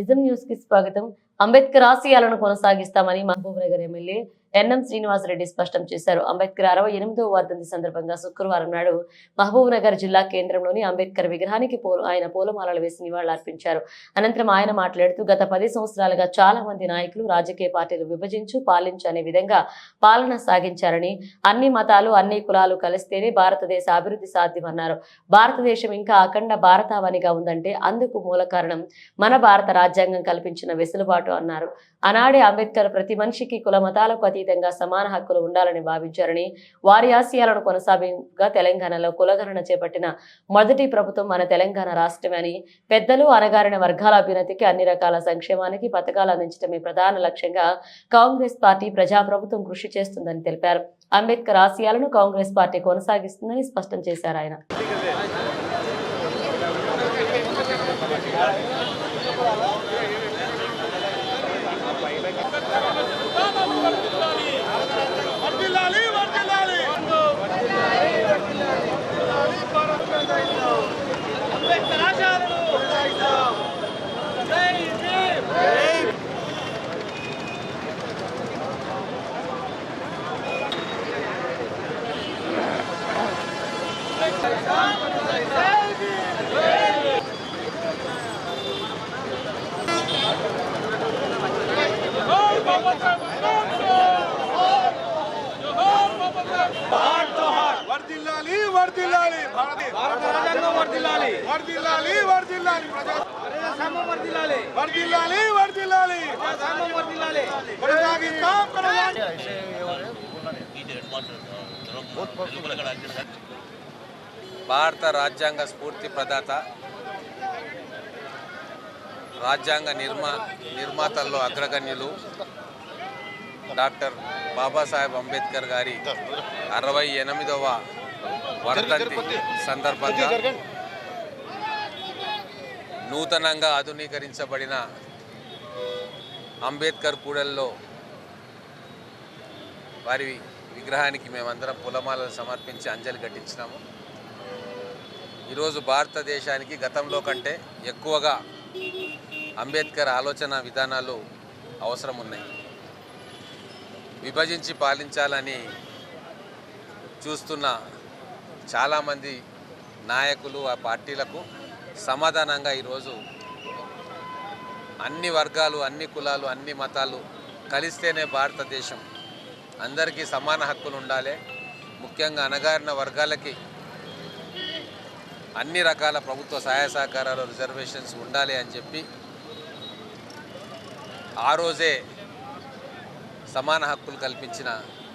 నిజం న్యూస్కి స్వాగతం. అంబేద్కర్ ఆశయాలను కొనసాగిస్తామని Mahabubnagar MLA N M Srinivas Reddy స్పష్టం చేశారు. అంబేద్కర్ అరవై ఎనిమిదవ వర్ధంతి సందర్భంగా శుక్రవారం నాడు మహబూబ్ నగర్ జిల్లా కేంద్రంలోని అంబేద్కర్ విగ్రహానికి ఆయన పూలమాలలు వేసి నివాళులర్పించారు. అనంతరం ఆయన మాట్లాడుతూ గత పది సంవత్సరాలుగా చాలా మంది నాయకులు రాజకీయ పార్టీలు విభజించు పాలించు అనే విధంగా పాలన సాగించారని అన్ని మతాలు అన్ని కులాలు కలిస్తేనే భారతదేశ అభివృద్ధి సాధ్యమన్నారు. భారతదేశం ఇంకా అఖండ భారతావనిగా ఉందంటే అందుకు మూల కారణం మన భారత రాజ్యాంగం కల్పించిన వెసులుబాటు అన్నారు. ఆనాడే అంబేద్కర్ ప్రతి మనిషికి కుల మతాలకు అతీతంగా సమాన హక్కులు ఉండాలని భావించారని వారి ఆశయాలను కొనసాగింపుగా తెలంగాణలో కులగణన చేపట్టిన మొదటి ప్రభుత్వం మన తెలంగాణ రాష్ట్రమే అని పెద్దలు అనగారిన వర్గాల అభ్యున్నతికి అన్ని రకాల సంక్షేమానికి పథకాలు అందించడమే ప్రధాన లక్ష్యంగా కాంగ్రెస్ పార్టీ ప్రజాప్రభుత్వం కృషి చేస్తుందని తెలిపారు. అంబేద్కర్ ఆశయాలను కాంగ్రెస్ పార్టీ కొనసాగిస్తుందని స్పష్టం చేశారు ఆయన వర్ధిల్లాలి వర్ధిల్లాలి అంబేద్కర్ ఆశయాలను జై భీమ్ జోహార్ బాబా సాహెబ్ జోహార్ జోహార్ భారత రాజ్యాంగం ప్రజాస్వామ్యం ప్రజాస్వామ్యం కొనసాగిస్తాం భారత రాజ్యాంగ స్ఫూర్తి ప్రదాత రాజ్యాంగ నిర్మా నిర్మాతల్లో అగ్రగణ్యులు డాక్టర్ బాబాసాహెబ్ అంబేద్కర్ గారి అరవై ఎనిమిదవ వర్ధంతి సందర్భంగా నూతనంగా ఆధునీకరించబడిన అంబేద్కర్ కూడల్లో వారి విగ్రహానికి మేమందరం పులమాలను సమర్పించి అంజలి ఘటించినాము ఈరోజు భారతదేశానికి గతంలో కంటే ఎక్కువగా అంబేద్కర్ ఆలోచన విధానాలు అవసరం ఉన్నాయి విభజించి పాలించాలని చూస్తున్న చాలామంది నాయకులు ఆ పార్టీలకు సమాధానంగా ఈరోజు అన్ని వర్గాలు అన్ని కులాలు అన్ని మతాలు కలిస్తేనే భారతదేశం అందరికీ సమాన హక్కులు ఉండాలి. ముఖ్యంగా అణగారిన వర్గాలకి అన్ని రకాల ప్రభుత్వ సహాయ సహకారాలు రిజర్వేషన్స్ ఉండాలి అని చెప్పి ఆ రోజే సమాన హక్కులు కల్పించిన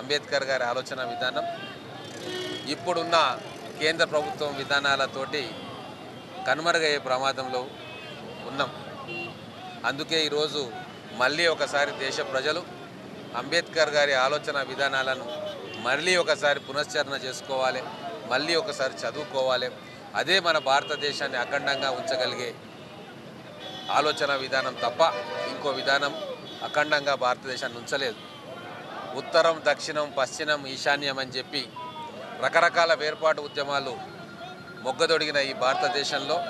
అంబేద్కర్ గారి ఆలోచన విధానం ఇప్పుడున్న కేంద్ర ప్రభుత్వం విధానాలతోటి కనుమరుగయ్యే ప్రమాదంలో ఉన్నాం. అందుకే ఈరోజు మళ్ళీ ఒకసారి దేశ ప్రజలు అంబేద్కర్ గారి ఆలోచన విధానాలను మళ్ళీ ఒకసారి పునశ్చరణ చేసుకోవాలి మళ్ళీ ఒకసారి చదువుకోవాలి. అదే మన భారతదేశాన్ని అఖండంగా ఉంచగలిగే ఆలోచన విధానం తప్ప ఇంకో విధానం అఖండంగా భారతదేశాన్ని ఉంచలేదు. ఉత్తరం దక్షిణం పశ్చిమం ఈశాన్యం అని చెప్పి రకరకాల వేర్పాటు ఉద్యమాలు మొగ్గదొడిగిన ఈ భారతదేశంలో.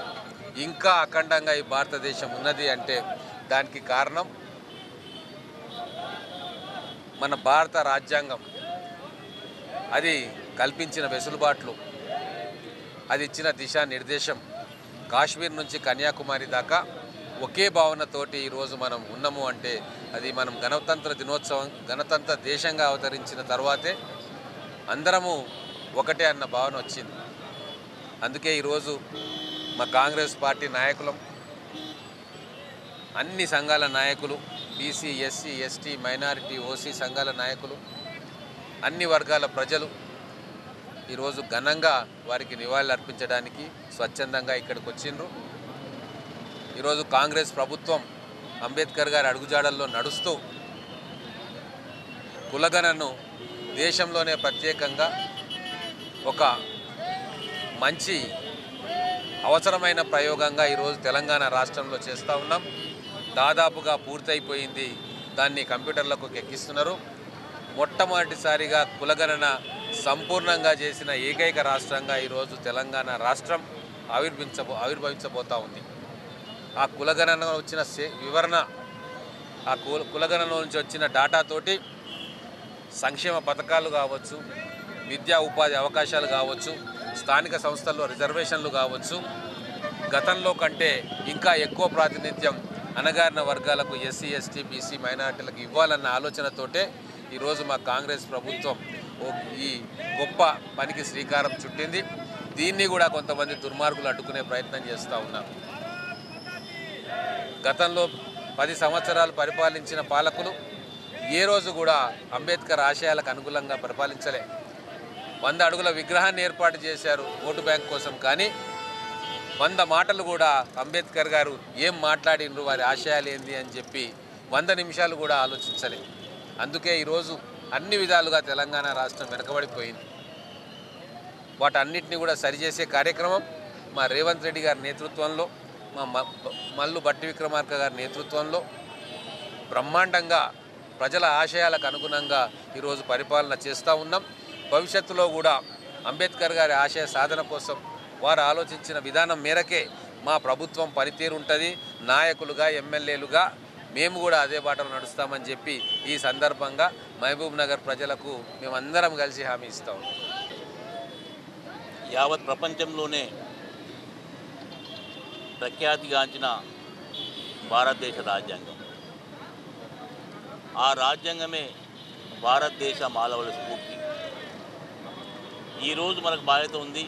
ఇంకా అఖండంగా ఈ భారతదేశం ఉన్నది అంటే దానికి కారణం మన భారత రాజ్యాంగం. అది కల్పించిన వెసులుబాట్లు. అది ఇచ్చిన దిశానిర్దేశం. కాశ్మీర్ నుంచి కన్యాకుమారి దాకా ఒకే భావనతోటి ఈరోజు మనం ఉన్నాము అంటే అది మనం గణతంత్ర దినోత్సవం గణతంత్ర దేశంగా అవతరించిన తర్వాతే అందరము ఒకటే అన్న భావన వచ్చింది. అందుకే ఈరోజు మా కాంగ్రెస్ పార్టీ నాయకులం అన్ని సంఘాల నాయకులు BC SC ST minority OC సంఘాల నాయకులు అన్ని వర్గాల ప్రజలు ఈరోజు ఘనంగా వారికి నివాళులు అర్పించడానికి స్వచ్ఛందంగా ఇక్కడికి వచ్చిండ్రు. ఈరోజు కాంగ్రెస్ ప్రభుత్వం అంబేద్కర్ గారి అడుగుజాడల్లో నడుస్తూ కులగణను దేశంలోనే ప్రత్యేకంగా ఒక మంచి అవసరమైన ప్రయోగంగా ఈరోజు తెలంగాణ రాష్ట్రంలో చేస్తూ ఉన్నాం. దాదాపుగా పూర్తయిపోయింది. దాన్ని కంప్యూటర్లకు ఎక్కిస్తున్నారు. మొట్టమొదటిసారిగా కులగణన సంపూర్ణంగా చేసిన ఏకైక రాష్ట్రంగా ఈరోజు తెలంగాణ రాష్ట్రం ఆవిర్భించబో ఆవిర్భవించబోతా ఉంది. ఆ కులగణన వచ్చిన సే- వివరణ ఆ కుల కులగణలో నుంచి వచ్చిన డాటాతోటి సంక్షేమ పథకాలు కావచ్చు విద్యా ఉపాధి అవకాశాలు కావచ్చు స్థానిక సంస్థల్లో రిజర్వేషన్లు కావచ్చు గతంలో కంటే ఇంకా ఎక్కువ ప్రాతినిధ్యం అణగారిన వర్గాలకు ఎస్సీ ఎస్టీ బీసీ మైనార్టీలకు ఇవ్వాలన్న ఆలోచనతోటే ఈరోజు మా కాంగ్రెస్ ప్రభుత్వం ఓ- ఈ గొప్ప పనికి శ్రీకారం చుట్టింది. దీన్ని కూడా కొంతమంది దుర్మార్గులు అడ్డుకునే ప్రయత్నం చేస్తూ ఉన్నారు. గతంలో పది సంవత్సరాలు పరిపాలించిన పాలకులు ఏ రోజు కూడా అంబేద్కర్ ఆశయాలకు అనుకూలంగా పరిపాలించలే. వంద అడుగుల విగ్రహాన్ని ఏర్పాటు చేశారు ఓటు బ్యాంక్ కోసం కానీ వంద మాటలు కూడా అంబేద్కర్ గారు ఏం మాట్లాడినరు వారి ఆశయాలు ఏంది అని చెప్పి వంద నిమిషాలు కూడా ఆలోచించలే. అందుకే ఈరోజు అన్ని విధాలుగా తెలంగాణ రాష్ట్రం వెనకబడిపోయింది. వాటన్నిటిని కూడా సరిచేసే కార్యక్రమం మా రేవంత్ రెడ్డి గారి నేతృత్వంలో మా మ- మల్లు బట్టి విక్రమార్క గారి నేతృత్వంలో బ్రహ్మాండంగా ప్రజల ఆశయాలకు అనుగుణంగా ఈరోజు పరిపాలన చేస్తూ ఉన్నాం. భవిష్యత్తులో కూడా అంబేద్కర్ గారి ఆశయ సాధన కోసం వారు ఆలోచించిన విధానం మేరకే మా ప్రభుత్వం పనితీరు ఉంటుంది. నాయకులుగా ఎమ్మెల్యేలుగా మేము కూడా అదే బాటలో నడుస్తామని చెప్పి ఈ సందర్భంగా మహబూబ్ నగర్ ప్రజలకు మేమందరం కలిసి హామీ ఇస్తాం యావత్ ప్రపంచంలోనే ప్రఖ్యాతిగాంచిన భారతదేశ రాజ్యాంగం. ఆ రాజ్యాంగమే భారతదేశ మానవుల స్ఫూర్తి. ఈరోజు మనకు బాధ్యత ఉంది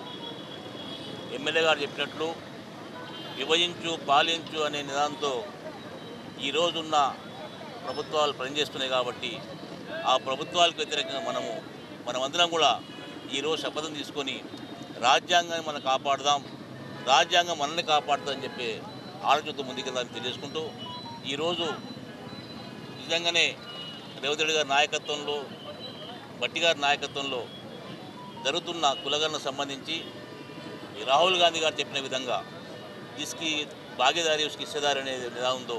ఎమ్మెల్యే గారు చెప్పినట్లు విభజించు పాలించు అనే నిదానంతో ఈరోజున్న ప్రభుత్వాలు పనిచేస్తున్నాయి కాబట్టి ఆ ప్రభుత్వాలకు వ్యతిరేకంగా మనము మనమందరం కూడా ఈరోజు శపథం తీసుకొని రాజ్యాంగాన్ని మనం కాపాడదాం. రాజ్యాంగం మనల్ని కాపాడుతుందని చెప్పి ఆలోచనతో ముందుకెళ్దామని తెలియజేసుకుంటూ ఈరోజు నిజంగానే రేవంత్ రెడ్డి గారి నాయకత్వంలో బట్టి గారి నాయకత్వంలో జరుగుతున్న కులగణకు సంబంధించి రాహుల్ గాంధీ గారు చెప్పిన విధంగా ఇసుకి భాగీదారి ఉస్కి అనేది ఎలా ఉందో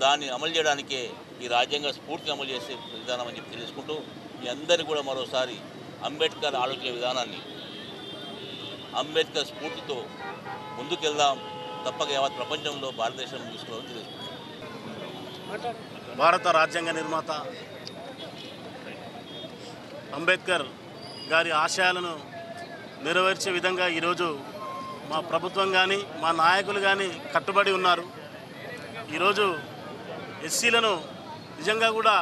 దాన్ని అమలు చేయడానికే ఈ రాజ్యాంగ స్ఫూర్తిని అమలు చేసే విధానం అని చెప్పి తెలుసుకుంటూ మీ అందరికీ కూడా మరోసారి అంబేద్కర్ ఆలోచన విధానాన్ని అంబేద్కర్ స్ఫూర్తితో ముందుకెళ్దాం. తప్పక యావత్ ప్రపంచంలో భారతదేశం ముగిసుకోవాలని తెలుసుకుంటాం భారత రాజ్యాంగ నిర్మాత అంబేద్కర్ గారి ఆశయాలను నెరవేర్చే విధంగా ఈరోజు మా ప్రభుత్వం కానీ మా నాయకులు కానీ కట్టుబడి ఉన్నారు. ఈరోజు ఎస్సీలను నిజంగా కూడా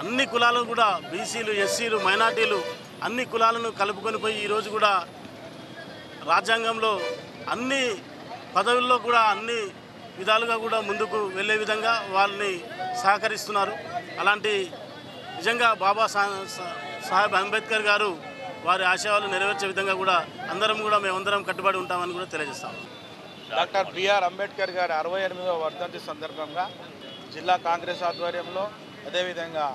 అన్ని కులాలను కూడా బీసీలు ఎస్సీలు మైనార్టీలు అన్ని కులాలను కలుపుకొని పోయి ఈరోజు కూడా రాజ్యాంగంలో అన్ని పదవుల్లో కూడా అన్ని విధాలుగా కూడా ముందుకు వెళ్ళే విధంగా వాళ్ళని సహకరిస్తున్నారు. అలాంటి నిజంగా బాబా సాహెబ్ అంబేద్కర్ గారు వారి ఆశయాలు నెరవేర్చే విధంగా కూడా అందరం కూడా మేమందరం కట్టుబడి ఉంటామని కూడా తెలియజేస్తాం. డాక్టర్ బిఆర్ అంబేద్కర్ గారి అరవై ఎనిమిదవ వర్ధంతి సందర్భంగా జిల్లా కాంగ్రెస్ ఆధ్వర్యంలో అదేవిధంగా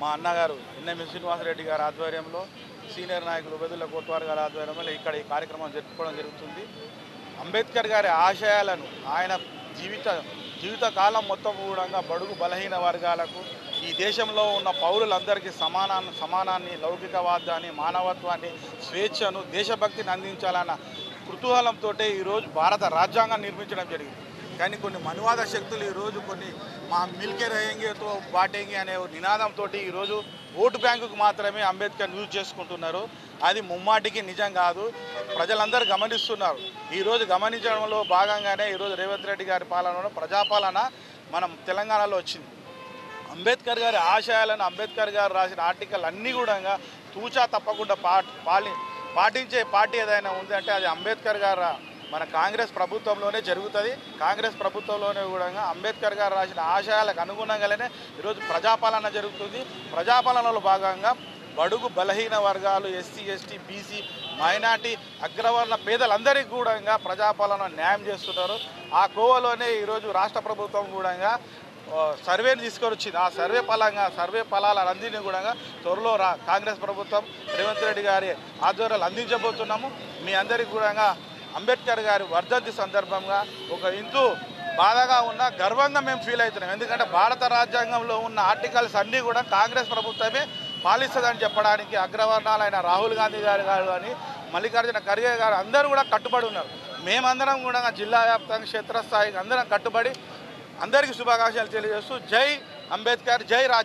మా అన్నగారు ఎన్ఎం శ్రీనివాసరెడ్డి గారి ఆధ్వర్యంలో సీనియర్ నాయకులు వెదుల కోట్వార్ గారి ఆధ్వర్యంలో ఇక్కడ ఈ కార్యక్రమం జరుపుకోవడం జరుగుతుంది. అంబేద్కర్ గారి ఆశయాలను ఆయన జీవిత జీవితకాలం మొత్తం కూడా బడుగు బలహీన వర్గాలకు ఈ దేశంలో ఉన్న పౌరులందరికీ సమానాన్ని సమానాన్ని లౌకికవాదాన్ని మానవత్వాన్ని స్వేచ్ఛను దేశభక్తిని అందించాలన్న కుతూహలంతో ఈరోజు భారత రాజ్యాంగం నిర్మించడం జరిగింది. కానీ కొన్ని మనువాద శక్తులు ఈరోజు కొన్ని మా మిల్కే రహేంగేతో బాటేంగి అనే నినాదంతో ఈరోజు ఓటు బ్యాంకుకు మాత్రమే అంబేద్కర్ యూజ్ చేసుకుంటున్నారు. అది ముమ్మాటికి నిజం కాదు. ప్రజలందరూ గమనిస్తున్నారు. ఈరోజు గమనించడంలో భాగంగానే ఈరోజు రేవంత్ రెడ్డి గారి పాలనలో ప్రజాపాలన మనం తెలంగాణలో వచ్చింది. అంబేద్కర్ గారి ఆశయాలను అంబేద్కర్ గారు రాసిన ఆర్టికల్ అన్నీ కూడా తూచా తప్పకుండా పా పాటించే పార్టీ ఏదైనా ఉంది అంటే అది అంబేద్కర్ గారు మన కాంగ్రెస్ ప్రభుత్వంలోనే జరుగుతుంది. కాంగ్రెస్ ప్రభుత్వంలోనే కూడా అంబేద్కర్ గారు రాసిన ఆశయాలకు అనుగుణంగానే ఈరోజు ప్రజాపాలన జరుగుతుంది. ప్రజాపాలనలో భాగంగా బడుగు బలహీన వర్గాలు ఎస్సీ ఎస్టీ బీసీ మైనార్టీ అగ్రవర్ణ పేదలందరికీ కూడా ప్రజాపాలన న్యాయం చేస్తున్నారు. ఆ కోవలోనే ఈరోజు రాష్ట్ర ప్రభుత్వం కూడా సర్వేని తీసుకొచ్చింది. ఆ సర్వే ఫలంగా సర్వే ఫలాలన్నింటినీ కూడా త్వరలో రా కాంగ్రెస్ ప్రభుత్వం రేవంత్ రెడ్డి గారి ఆధ్వర్యాలు అందించబోతున్నాము. మీ అందరికీ కూడా అంబేద్కర్ గారి వర్ధంతి సందర్భంగా ఒక హిందూ బాధగా ఉన్న గర్వంగా మేము ఫీల్ అవుతున్నాం. ఎందుకంటే భారత రాజ్యాంగంలో ఉన్న ఆర్టికల్స్ అన్నీ కూడా కాంగ్రెస్ ప్రభుత్వమే పాలిస్తుందని చెప్పడానికి అగ్రవర్ణాలైన రాహుల్ గాంధీ గారు గారు కానీ మల్లికార్జున ఖర్గే గారు అందరూ కూడా కట్టుబడి ఉన్నారు. మేమందరం కూడా జిల్లా వ్యాప్తంగా క్షేత్రస్థాయికి అందరం కట్టుబడి అందరికీ శుభాకాంక్షలు తెలియజేస్తూ జై అంబేద్కర్ జై రాజ్